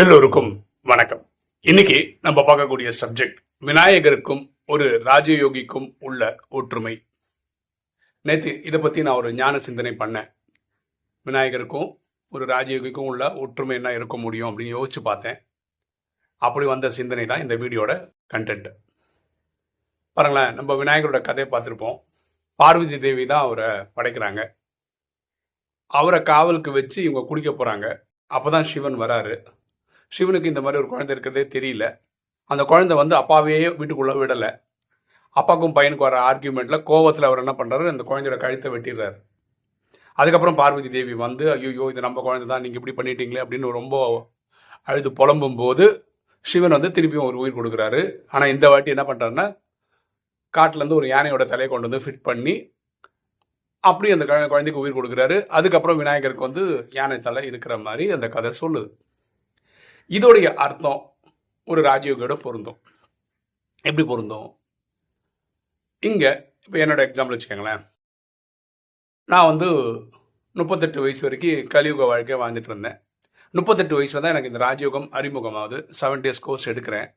எல்லோருக்கும் வணக்கம். இன்னைக்கு நம்ம பார்க்கக்கூடிய சப்ஜெக்ட் விநாயகருக்கும் ஒரு ராஜயோகிக்கும் உள்ள ஒற்றுமை. நேற்று இதை பத்தி நான் ஒரு ஞான சிந்தனை பண்ணேன். விநாயகருக்கும் ஒரு ராஜயோகிக்கும் உள்ள ஒற்றுமை என்ன இருக்க முடியும் அப்படின்னு யோசிச்சு பார்த்தேன். அப்படி வந்த சிந்தனை தான் இந்த வீடியோட கண்டென்ட் பாருங்களேன் நம்ம விநாயகரோட கதையை பார்த்துருப்போம். பார்வதி தேவி தான் அவரை படைக்கிறாங்க. அவரை காவலுக்கு வச்சு இவங்க குடிக்க அப்போ தான் சிவன் வராரு. சிவனுக்கு இந்த மாதிரி ஒரு குழந்தை இருக்கிறதே தெரியல. அந்த குழந்தை வந்து அப்பாவே வீட்டுக்குள்ளே விடலை. அப்பாவுக்கும் பையனுக்கு வர ஆர்கியூமெண்ட்டில் கோவத்தில் அவர் என்ன பண்ணுறாரு அந்த குழந்தையோட கழுத்தை வெட்டிடுறாரு. அதுக்கப்புறம் பார்வதி தேவி வந்து ஐயோ இது நம்ம குழந்தை தான் நீங்கள் இப்படி பண்ணிட்டீங்களே அப்படின்னு ரொம்ப அழுது புலம்பும் போது சிவன் வந்து திருப்பியும் ஒரு உயிர் கொடுக்குறாரு. ஆனால் இந்த வாட்டி என்ன பண்ணுறாருன்னா காட்டிலேருந்து ஒரு யானையோட தலையை கொண்டு வந்து ஃபிட் பண்ணி அப்படி அந்த குழந்தைக்கு உயிர் கொடுக்குறாரு. அதுக்கப்புறம் விநாயகருக்கு வந்து யானை தலை இருக்கிற மாதிரி அந்த கதை சொல்லுது. இதோடைய அர்த்தம் ஒரு ராஜயோகியோட பொருந்தும். எப்படி பொருந்தும்? இங்க இப்போ என்னோட எக்ஸாம்பிள் வச்சுக்கோங்களேன். நான் வந்து முப்பத்தெட்டு வயசு வரைக்கும் கலியுக வாழ்க்கையை வாழ்ந்துட்டு இருந்தேன். முப்பத்தெட்டு வயசுல தான் எனக்கு இந்த ராஜயோகம் அறிமுகமாகுது. செவன் டேஸ் கோர்ஸ் எடுக்கிறேன்.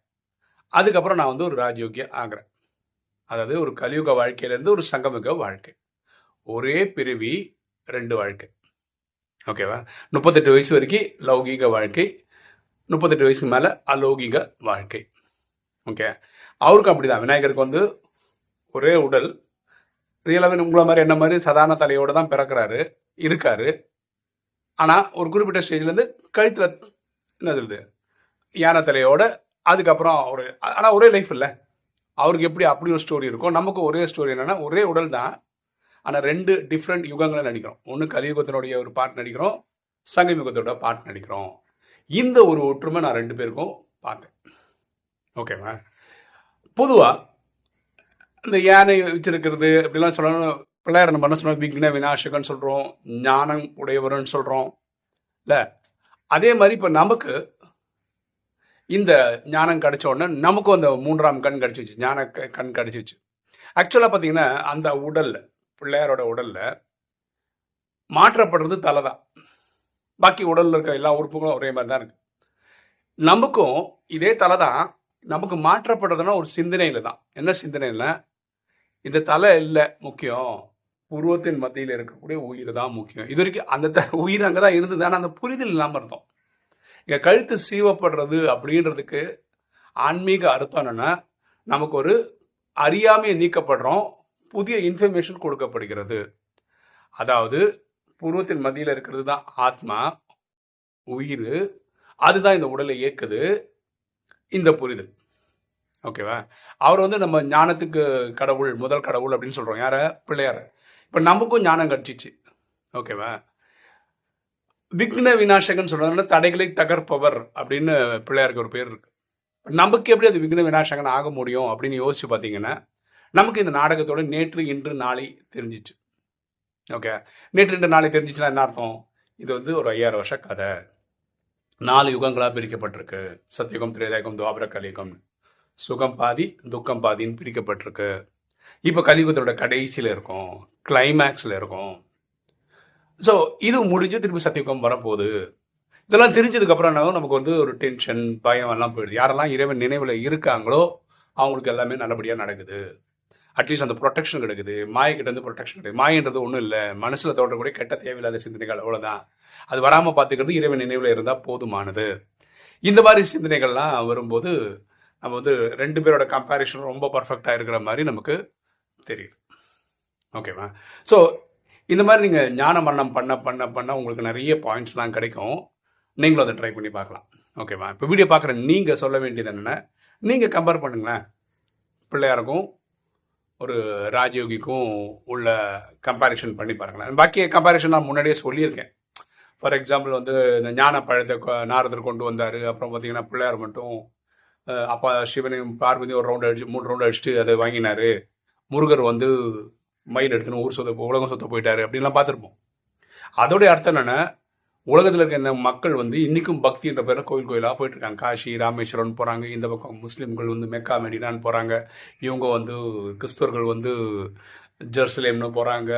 அதுக்கப்புறம் நான் வந்து ஒரு ராஜயோகிய ஆகிறேன். அதாவது ஒரு கலியுக வாழ்க்கையிலேருந்து ஒரு சங்கமிக வாழ்க்கை. ஒரே பிறவி ரெண்டு வாழ்க்கை. ஓகேவா? முப்பத்தெட்டு வயசு வரைக்கும் லௌகீக வாழ்க்கை முப்பத்தெட்டு வயசுக்கு மேலே அலௌகிக வாழ்க்கை. ஓகே அவருக்கும் அப்படிதான். விநாயகருக்கு வந்து ஒரே உடல். ரியலாகவே உங்களை மாதிரி என்ன மாதிரி சாதாரண தலையோடு தான் பிறக்கிறாரு இருக்காரு. ஆனால் ஒரு குறிப்பிட்ட ஸ்டேஜ்லேருந்து கழுத்தில் என்ன சொல்லுது யானை தலையோட அதுக்கப்புறம் ஒரு ஆனால் ஒரே லைஃப் இல்லை. அவருக்கு எப்படி அப்படி ஒரு ஸ்டோரி இருக்கும் நமக்கு ஒரே ஸ்டோரி என்னென்னா ஒரே உடல் தான். ஆனால் ரெண்டு டிஃப்ரெண்ட் யுகங்களை நடிக்கிறோம். ஒன்று கலியுகத்தினுடைய ஒரு பாட்டு நடிக்கிறோம் சங்கயுகத்தோட பாட்டு நடிக்கிறோம். இந்த ஒரு ஒற்றுமை நான் ரெண்டு பேருக்கும் பார்த்தேன். ஓகேவா பொதுவாக இந்த யானை வச்சிருக்கிறது அப்படிலாம் சொல்லணும். பிள்ளையார் நம்ம என்ன சொல்றோம் விக்ன விநாசகன் சொல்கிறோம் ஞானம் உடையவர்னு சொல்கிறோம் இல்லை அதே மாதிரி இப்போ நமக்கு இந்த ஞானம் கிடைச்ச உடனே நமக்கும் அந்த மூன்றாம் கண் கிடச்சிச்சு ஞான கண் கிடச்சிச்சு ஆக்சுவலாக பார்த்தீங்கன்னா அந்த உடலில் பிள்ளையாரோட உடலில் மாற்றப்படுறது தலை தான். பாக்கி உடலில் இருக்க எல்லா உறுப்புகளும் ஒரே மாதிரி தான் இருக்கு. நமக்கும் இதே தலை தான் நமக்கு மாற்றப்படுறதுன்னா ஒரு சிந்தனையில் தான். என்ன சிந்தனையில்? இந்த தலை இல்லை முக்கியம். உருவத்தின் மத்தியில் இருக்கக்கூடிய உயிர் தான் முக்கியம். இது வரைக்கும் அந்த த- உயிர் அங்கே தான் இருந்தது. ஆனால் அந்த புரிதல் இல்லாமல் இருந்தோம். இங்கே கழுத்து சீவப்படுறது அப்படின்றதுக்கு ஆன்மீக அர்த்தம் என்னென்னா நமக்கு ஒரு அறியாமையை நீக்கப்படுறோம் புதிய இன்ஃபர்மேஷன் கொடுக்கப்படுகிறது. அதாவது புருவத்தின் மத்தியில் இருக்கிறது தான் ஆத்மா உயிர். அதுதான் இந்த உடலை இயக்குது இந்த புரிதல். ஓகேவா? அவர் வந்து நம்ம ஞானத்துக்கு கடவுள் முதல் கடவுள் அப்படின்னு சொல்கிறோம் யார? பிள்ளையார. இப்போ நமக்கும் ஞானம் கிடச்சிச்சு ஓகேவா? விக்ன விநாசகன் சொல்கிறதுனால தடைகளை தகர்ப்பவர் அப்படின்னு பிள்ளையாருக்கு ஒரு பேர் இருக்கு. நமக்கு எப்படி அது விக்ன விநாசகன் ஆக முடியும் அப்படின்னு யோசிச்சு பார்த்தீங்கன்னா நமக்கு இந்த நாடகத்தோட நேற்று இன்று நாளை தெரிஞ்சிச்சு. ஓகே நேற்று ரெண்டு நாளை தெரிஞ்சிச்சுன்னா என்ன அர்த்தம்? இது வந்து ஒரு ஐயாயிரம் வருஷ கதை. நாலு யுகங்களாக பிரிக்கப்பட்டிருக்கு. சத்தியுகம் திரேதாயுகம் துவாபர கலியுகம். சுகம் பாதி துக்கம் பாதின்னு பிரிக்கப்பட்டிருக்கு. இப்போ கலியுகத்தோட கடைசியில் இருக்கும். கிளைமேக்ஸில் இருக்கும். ஸோ இது முடிஞ்சு திருப்பி சத்தியுகம் வரப்போகுது. இதெல்லாம் தெரிஞ்சதுக்கப்புறம் என்ன நமக்கு வந்து ஒரு டென்ஷன் பயம் எல்லாம் போயிடுது. யாரெல்லாம் இறைவன் நினைவில் இருக்காங்களோ அவங்களுக்கு எல்லாமே நல்லபடியாக நடக்குது. அட்லீஸ்ட் அந்த ப்ரொடெக்ஷன் கிடைக்குது. மாயக்கிட்ட வந்து ப்ரொடெக்ஷன் கிடைக்குது. மாயன்றது ஒன்றும் இல்லை. மனசில் தோன்றக்கூடிய கெட்ட தேவையில்லாத சிந்தனைகள் அவ்வளோதான் அது வராமல் பார்த்துக்கிறது இறைவன் நினைவில் இருந்தால் போதுமானது. இந்த மாதிரி சிந்தனைகள்லாம் வரும்போது நம்ம வந்து ரெண்டு பேரோட கம்பேரிஷன் ரொம்ப பர்ஃபெக்டாக இருக்கிற மாதிரி நமக்கு தெரியுது. ஓகேவா ஸோ இந்த மாதிரி நீங்கள் ஞான மரணம் பண்ண பண்ண பண்ண உங்களுக்கு நிறைய பாயிண்ட்ஸ்லாம் கிடைக்கும். நீங்களும் அதை ட்ரை பண்ணி பார்க்கலாம். ஓகேவா இப்போ வீடியோ பார்க்குற நீங்கள் சொல்ல வேண்டியது என்னென்ன நீங்கள் கம்பேர் பண்ணுங்களேன். பிள்ளையாருக்கும் ஒரு ராஜயோகிக்கும் உள்ள கம்பேரிஷன் பண்ணி பாருங்களேன் பாக்கி கம்பேரிஷன் நான் முன்னாடியே சொல்லியிருக்கேன். ஃபார் எக்ஸாம்பிள் வந்து இந்த ஞான பழத்தை கொ- நாரதர் கொண்டு வந்தார். அப்புறம் பார்த்தீங்கன்னா பிள்ளையார் மட்டும் அப்பா சிவனையும் பார்வதியும் ஒரு ரவுண்ட் அடிச்சு மூணு ரவுண்ட் அடிச்சுட்டு அதை வாங்கினாரு. முருகர் வந்து மயில் எடுத்துன்னு ஊர் சொத்த உலகம் சொத்த போயிட்டாரு. அப்படின்லாம் பார்த்துருப்போம். அதோடைய அர்த்தம் என்னென்னா உலகத்தில் இருக்க இந்த மக்கள் வந்து இன்னைக்கும் பக்தின்ற பேரில் கோயில் கோயிலாக போயிட்டு இருக்காங்க காஷி ராமேஸ்வரம் போகிறாங்க இந்த பக்கம் முஸ்லீம்கள் வந்து மெக்கா மெடினான்னு போகிறாங்க இவங்க வந்து கிறிஸ்தவர்கள் வந்து ஜெருசலேம்னு போகிறாங்க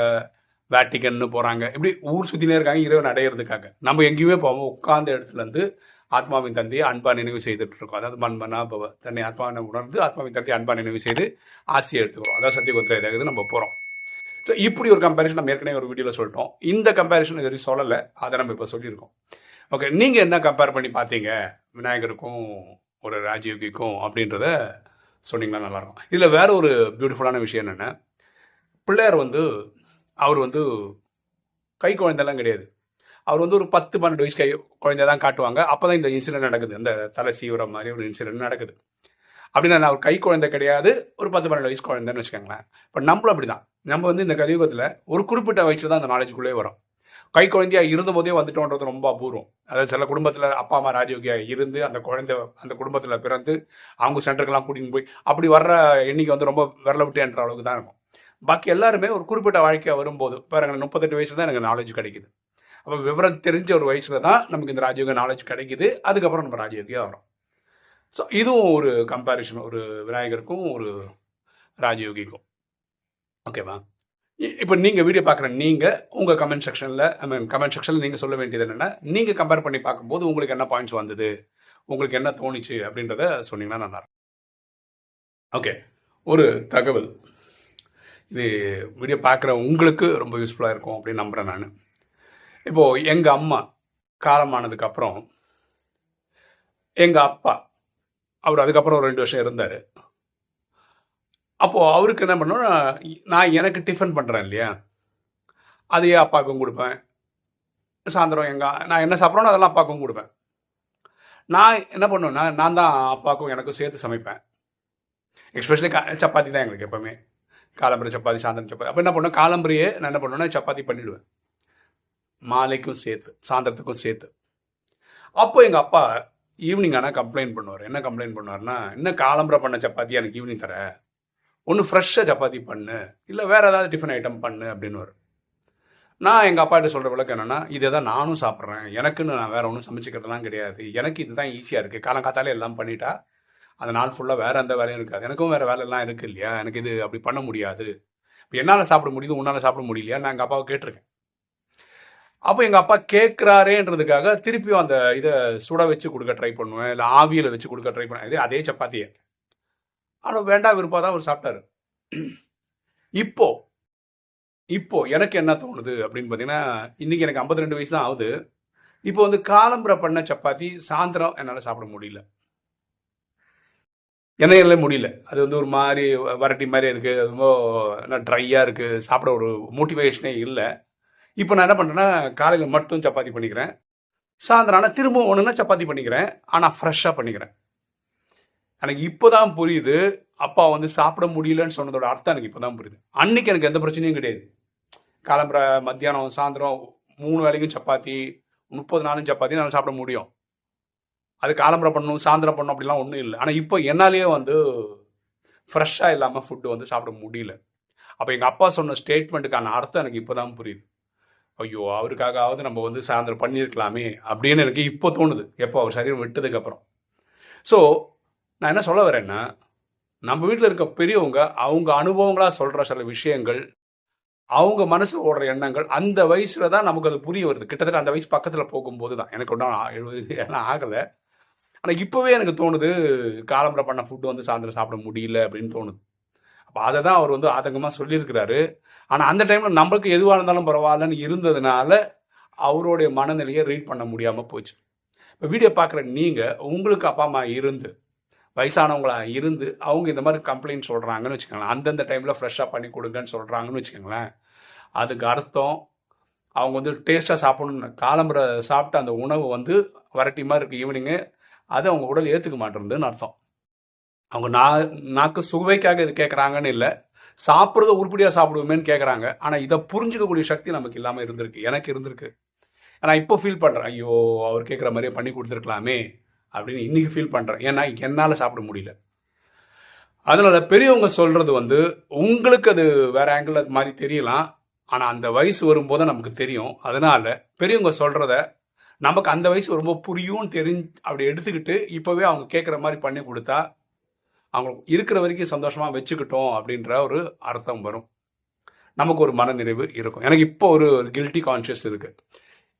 வேட்டிக்கன்னு போகிறாங்க இப்படி ஊர் சுற்றினே இருக்காங்க இறைவன் அடையிறதுக்காக. நம்ம எங்கேயுமே போவோம் உட்கார்ந்த இடத்துலேருந்து ஆத்மாவின் தந்தையை அன்பா நினைவு செய்துட்டு இருக்கோம். அதாவது மண்மனா பவ தன்னை ஆத்மாவை உணர்ந்து ஆத்மாவின் தந்தையை அன்பா நினைவு செய்து ஆசையை எடுத்துக்கிறோம். அதான் சத்தியகுத்திர இதாக நம்ம போகிறோம் ஸோ இப்படி ஒரு கம்பேரிஷன் நம்ம ஏற்கனவே ஒரு வீடியோவில் சொல்லிட்டோம். இந்த கம்பேரிஷன் இது வரைக்கும் சொல்லலை. அதை நம்ம இப்போ சொல்லியிருக்கோம். ஓகே நீங்கள் என்ன கம்பேர் பண்ணி பார்த்தீங்க? விநாயகருக்கும் ஒரு ராஜயோகிக்கும் அப்படின்றத சொன்னீங்கன்னா நல்லாயிருக்கும். இதில் வேற ஒரு பியூட்டிஃபுல்லான விஷயம் என்னென்ன பிள்ளையார் வந்து அவர் வந்து கை குழந்தைலாம் கிடையாது. அவர் வந்து ஒரு பத்து பன்னெண்டு வயசு கை குழந்தை தான் காட்டுவாங்க. அப்போ தான் இந்த இன்சிடென்ட் நடக்குது. இந்த தலை சீவிரம் மாதிரி ஒரு இன்சிடென்ட் நடக்குது. அப்படின்னா நான் ஒரு கை குழந்தை கிடையாது ஒரு பத்து பன்னெண்டு வயசு குழந்தைன்னு வச்சுக்கோங்களேன். இப்போ நம்மளும் அப்படி தான் நம்ம வந்து இந்த கலியுகத்தில் ஒரு குறிப்பிட்ட வயசில் தான் அந்த நாலேஜுக்குள்ளே வரும். கை குழந்தையாக இருந்த போதே வந்துட்டோன்றது ரொம்ப அபூர்வம். அதாவது சில குடும்பத்தில் அப்பா அம்மா ராஜயோகியா இருந்து அந்த குழந்தை அந்த குடும்பத்தில் பிறந்து அவங்க சென்டருக்கெல்லாம் கூட்டின்னு போய் அப்படி வர்ற எண்ணிக்கை வந்து ரொம்ப விரல விட்டு என்ற அளவுக்கு தான் இருக்கும். பாக்கி எல்லாருமே ஒரு குறிப்பிட்ட வாழ்க்கையாக வரும்போது பாருங்க முப்பத்தெட்டு வயசுல தான் எனக்கு நாலேஜ் கிடைக்குது. அப்போ விவரம் தெரிஞ்ச ஒரு வயசில் தான் நமக்கு இந்த ராஜயோக நாலேஜ் கிடைக்குது. அதுக்கப்புறம் நம்ம ராஜயோகியாக வரோம் ஸோ இதுவும் ஒரு கம்பேரிஷன் ஒரு விநாயகருக்கும் ஒரு ராஜயோகிக்கும். ஓகேவா இப்போ நீங்கள் வீடியோ பார்க்குற நீங்கள் உங்கள் கமெண்ட் செக்ஷனில் ஐ மீன் கமெண்ட் செக்ஷனில் நீங்கள் சொல்ல வேண்டியது என்னென்னா நீங்கள் கம்பேர் பண்ணி பார்க்கும்போது உங்களுக்கு என்ன பாயிண்ட்ஸ் வந்தது? உங்களுக்கு என்ன தோணுச்சு? அப்படின்றத சொன்னீங்கன்னா நல்லா ஓகே ஒரு தகவல். இது வீடியோ பார்க்குற உங்களுக்கு ரொம்ப யூஸ்ஃபுல்லாக இருக்கும் அப்படின்னு நம்புகிறேன் நான். இப்போது எங்கள் அம்மா காலமானதுக்கப்புறம் எங்கள் அப்பா அவர் அதுக்கப்புறம் ஒரு ரெண்டு வருஷம் இருந்தார். அப்போது அவருக்கு என்ன பண்ணோம் நான் எனக்கு டிஃபன் பண்ணுறேன் இல்லையா? அதையே அப்பாவுக்கும் கொடுப்பேன். சாயந்தரம் எங்கள் நான் என்ன சாப்பிட்றோனோ அதெல்லாம் அப்பாவுக்கும் கொடுப்பேன். நான் என்ன பண்ணுவேன்னா நான் தான் அப்பாவுக்கும் எனக்கும் சேர்த்து சமைப்பேன். எக்ஸ்பெஷலி சப்பாத்தி தான் எங்களுக்கு எப்போவுமே. காலம்பரை சப்பாத்தி சாயந்தரம் சப்பாத்தி. அப்போ என்ன பண்ணுவேன் காலம்பரையே நான் என்ன பண்ணுவேன்னா சப்பாத்தி பண்ணிவிடுவேன் மாலைக்கும் சேர்த்து சாயந்தரத்துக்கும் சேர்த்து. அப்போ எங்கள் அப்பா ஈவினிங் ஆனால் கம்ப்ளைண்ட் பண்ணுவார். என்ன கம்ப்ளைண்ட் பண்ணுவார்னா என்ன காலம்பரை பண்ண சப்பாத்தி எனக்கு ஈவினிங் தர. ஒன்று ஃப்ரெஷ்ஷாக சப்பாத்தி பண்ணு. இல்லை வேறு ஏதாவது டிஃபன் ஐட்டம் பண்ணு அப்படின்னு வரும் நான் எங்கள் அப்பாட்ட சொல்கிற விளக்கு என்னென்னா இதை தான் நானும் சாப்பிட்றேன். எனக்குன்னு நான் வேறு ஒன்றும் சமைச்சிக்கிறதுலாம் கிடையாது. எனக்கு இதுதான் ஈஸியாக இருக்குது காலங்காத்தாலே எல்லாம் பண்ணிட்டா அந்த நாள் ஃபுல்லாக வேறு எந்த வேலையும் இருக்காது. எனக்கும் வேறு வேலையெல்லாம் இருக்குது இல்லையா? எனக்கு இது அப்படி பண்ண முடியாது. இப்போ என்னால் சாப்பிட முடியுது உன்னால் சாப்பிட முடியலையா நான் எங்கள் அப்பாவை கேட்டிருக்கேன். அப்போ எங்கள் அப்பா கேட்குறாரேன்றதுக்காக திருப்பியும் அந்த இதை சுட வச்சு கொடுக்க ட்ரை பண்ணுவேன். இல்லை ஆவியில் வச்சு கொடுக்க ட்ரை பண்ணுவேன். இதே அதே சப்பாத்தியை. ஆனால் வேண்டாம் விருப்பம் தான் அவர் சாப்பிட்டாரு. இப்போ இப்போ எனக்கு என்ன தோணுது அப்படின்னு பார்த்தீங்கன்னா இன்னைக்கு எனக்கு ஐம்பத்தி ரெண்டு வயசு தான் ஆகுது. இப்போ வந்து காலம்புரை பண்ண சப்பாத்தி சாயந்தரம் என்னால் சாப்பிட முடியல. எண்ணெயில முடியல. அது வந்து ஒரு மாதிரி வரட்டி மாதிரி இருக்குது ரொம்ப ட்ரையாக இருக்குது சாப்பிட ஒரு மோட்டிவேஷனே இல்லை. இப்போ நான் என்ன பண்ணுறேன்னா காலையில் மட்டும் சப்பாத்தி பண்ணிக்கிறேன். சாயந்தரம் ஆனால் திரும்ப ஒன்றுனா சப்பாத்தி பண்ணிக்கிறேன். ஆனால் ஃப்ரெஷ்ஷாக பண்ணிக்கிறேன். எனக்கு இப்போ தான் புரியுது அப்பா வந்து சாப்பிட முடியலன்னு சொன்னதோட அர்த்தம் எனக்கு இப்போ தான் புரியுது. அன்னைக்கு எனக்கு எந்த பிரச்சனையும் கிடையாது. காலம்புற மத்தியானம் சாயந்தரம் மூணு வேலைக்கும் சப்பாத்தி முப்பது நாளும் சப்பாத்தி நான் சாப்பிட முடியும். அது காலம்புற பண்ணணும் சாயந்தரம் பண்ணணும் அப்படிலாம் ஒன்றும் இல்லை. ஆனால் இப்போ என்னாலேயே வந்து ஃப்ரெஷ்ஷாக இல்லாமல் ஃபுட்டு வந்து சாப்பிட முடியல. அப்போ எங்கள் அப்பா சொன்ன ஸ்டேட்மெண்ட்டுக்கான அர்த்தம் எனக்கு இப்போ தான் புரியுது. ஐயோ அவருக்காகவாவது நம்ம வந்து சாயந்தரம் பண்ணியிருக்கலாமே அப்படின்னு எனக்கு இப்போ தோணுது. எப்போ அவர் சரீரம் விட்டதுக்கப்புறம். ஸோ நான் என்ன சொல்ல வரேன்னா நம்ம வீட்டில் இருக்க பெரியவங்க அவங்க அனுபவங்களாக சொல்கிற சில விஷயங்கள் அவங்க மனசு ஓடுற எண்ணங்கள் அந்த வயசில் தான் நமக்கு அது புரிய வருது. கிட்டத்தட்ட அந்த வயசு பக்கத்தில் போகும்போது தான். எனக்கு ஒன்றும் எழுபது ஏன்னா ஆகலை. ஆனால் இப்போவே எனக்கு தோணுது காலம்பரை பண்ண ஃபுட்டு வந்து சாயந்தரம் சாப்பிட முடியல அப்படின்னு தோணுது. அப்போ அதை தான் அவர் வந்து ஆதங்கமாக சொல்லியிருக்கிறாரு. ஆனால் அந்த டைமில் நம்மளுக்கு எதுவாக இருந்தாலும் பரவாயில்லன்னு இருந்ததுனால அவருடைய மனநிலையை ரீட் பண்ண முடியாமல் போச்சு. இப்போ வீடியோ பார்க்குற நீங்கள் உங்களுக்கு அப்பா அம்மா இருந்து வயசானவங்களாக இருந்து அவங்க இந்த மாதிரி கம்ப்ளைண்ட் சொல்கிறாங்கன்னு வச்சுக்கோங்களேன். அந்தந்த டைமில் ஃப்ரெஷ்ஷாக பண்ணி கொடுங்கன்னு சொல்கிறாங்கன்னு வச்சுக்கோங்களேன். அதுக்கு அர்த்தம் அவங்க வந்து டேஸ்ட்டாக சாப்பிடணும் காலம்புரை சாப்பிட்ட அந்த உணவு வந்து வரட்டி மாதிரி இருக்குது ஈவினிங்கு அது அவங்க உடல் ஏற்றுக்க மாட்டேருந்துன்னு அர்த்தம். அவங்க நா நாக்கு சுவைக்காக இது கேட்குறாங்கன்னு இல்லை. சாப்பிட்றத உருப்படியாக சாப்பிடுவோமேன்னு கேட்குறாங்க ஆனால் இதை புரிஞ்சுக்கக்கூடிய சக்தி நமக்கு இல்லாமல் இருந்திருக்கு. எனக்கு இருந்திருக்கு. நான் இப்போ ஃபீல் பண்ணுறேன் ஐயோ அவர் கேட்குற மாதிரியே பண்ணி கொடுத்துருக்கலாமே அப்படின்னு இன்றைக்கி ஃபீல் பண்ணுறேன் ஏன்னா என்னால் சாப்பிட முடியல. அதனால பெரியவங்க சொல்கிறது வந்து உங்களுக்கு அது வேறு ஆங்கிள் அது மாதிரி தெரியலாம். ஆனால் அந்த வயசு வரும்போது நமக்கு தெரியும். அதனால பெரியவங்க சொல்கிறத நமக்கு அந்த வயசு ரொம்ப புரியும்னு தெரிஞ்சு அப்படி எடுத்துக்கிட்டு இப்போவே அவங்க கேட்குற மாதிரி பண்ணி கொடுத்தா அவங்க இருக்கிற வரைக்கும் சந்தோஷமாக வச்சுக்கிட்டோம் அப்படின்ற ஒரு அர்த்தம் வரும். நமக்கு ஒரு மனநிறைவு இருக்கும். எனக்கு இப்போ ஒரு கில்ட்டி கான்ஷியஸ் இருக்குது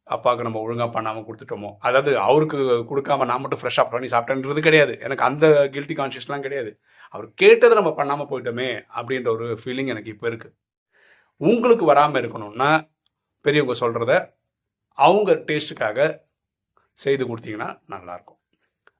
அப்பாவுக்கு நம்ம ஒழுங்காக பண்ணாமல் கொடுத்துட்டோமோ? அதாவது அவருக்கு கொடுக்காம நான் மட்டும் ஃப்ரெஷ்ஷாக பண்ணி சாப்பிட்டேன்றது கிடையாது. எனக்கு அந்த கில்ட்டி கான்ஷியஸ்லாம் கிடையாது. அவர் கேட்டதை நம்ம பண்ணாமல் போயிட்டோமே அப்படின்ற ஒரு ஃபீலிங் எனக்கு இப்போ இருக்குது உங்களுக்கு வராமல் இருக்கணும்னா பெரியவங்க சொல்கிறத அவங்க டேஸ்ட்டுக்காக செய்து கொடுத்தீங்கன்னா நல்லாயிருக்கும்